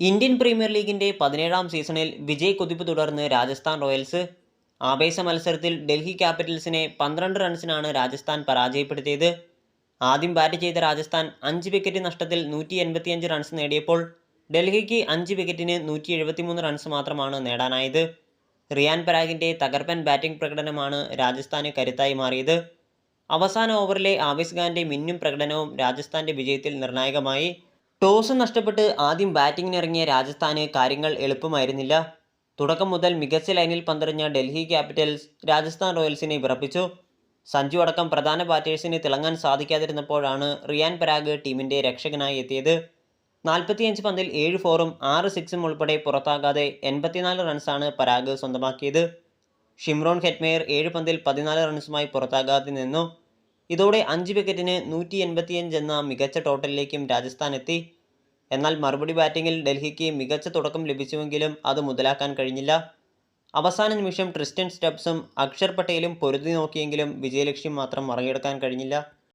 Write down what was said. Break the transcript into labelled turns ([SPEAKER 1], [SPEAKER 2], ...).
[SPEAKER 1] Indian premier ലീഗിന്റെ പതിനേഴാം സീസണിൽ വിജയ് കുതിപ്പ് തുടർന്ന് രാജസ്ഥാൻ റോയൽസ്. ആവേശ മത്സരത്തിൽ ഡൽഹി ക്യാപിറ്റൽസിനെ പന്ത്രണ്ട് റൺസിനാണ് രാജസ്ഥാൻ പരാജയപ്പെടുത്തിയത്. ആദ്യം ബാറ്റ് ചെയ്ത രാജസ്ഥാൻ അഞ്ച് വിക്കറ്റ് നഷ്ടത്തിൽ നൂറ്റി എൺപത്തിയഞ്ച് റൺസ് നേടിയപ്പോൾ ഡൽഹിക്ക് അഞ്ച് വിക്കറ്റിന് നൂറ്റി എഴുപത്തിമൂന്ന് റൺസ് മാത്രമാണ് നേടാനായത്. റിയാൻ പരാഗിന്റെ തകർപ്പൻ ബാറ്റിംഗ് പ്രകടനമാണ് രാജസ്ഥാന് കരുത്തായി മാറിയത്. അവസാന ഓവറിലെ ആവേശ് ഖാന്റെ മിന്നും പ്രകടനവും രാജസ്ഥാന്റെ വിജയത്തിൽ നിർണായകമായി. ടോസ് നഷ്ടപ്പെട്ട് ആദ്യം ബാറ്റിംഗിനിറങ്ങിയ രാജസ്ഥാന് കാര്യങ്ങൾ എളുപ്പമായിരുന്നില്ല. തുടക്കം മുതൽ മികച്ച ലൈനിൽ പന്തെറിഞ്ഞ ഡൽഹി ക്യാപിറ്റൽസ് രാജസ്ഥാൻ റോയൽസിനെ വിറപ്പിച്ചു. സഞ്ജു അടക്കം പ്രധാന ബാറ്റേഴ്സിന് തിളങ്ങാൻ സാധിക്കാതിരുന്നപ്പോഴാണ് റിയാൻ പരാഗ് ടീമിന്റെ രക്ഷകനായി എത്തിയത്. നാൽപ്പത്തിയഞ്ച് പന്തിൽ ഏഴ് ഫോറും ആറ് സിക്സും ഉൾപ്പെടെ പുറത്താകാതെ എൺപത്തിനാല് റൺസാണ് പരാഗ് സ്വന്തമാക്കിയത്. ഷിംറോൺ ഹെറ്റ്മെയർ ഏഴ് പന്തിൽ പതിനാല് റൺസുമായി പുറത്താകാതെ നിന്നു. ഇതോടെ അഞ്ച് വിക്കറ്റിന് നൂറ്റി എൺപത്തിയഞ്ച് എന്ന മികച്ച ടോട്ടലിലേക്കും രാജസ്ഥാൻ എത്തി എന്നാൽ മറുപടി ബാറ്റിങ്ങിൽ ഡൽഹിക്ക് മികച്ച തുടക്കം ലഭിച്ചുവെങ്കിലും അത് മുതലാക്കാൻ കഴിഞ്ഞില്ല. അവസാന നിമിഷം ട്രിസ്റ്റൻ സ്റ്റബ്സും അക്ഷർ പട്ടേലും പൊരുതി നോക്കിയെങ്കിലും വിജയലക്ഷ്യം മാത്രം മറികടക്കാൻ കഴിഞ്ഞില്ല.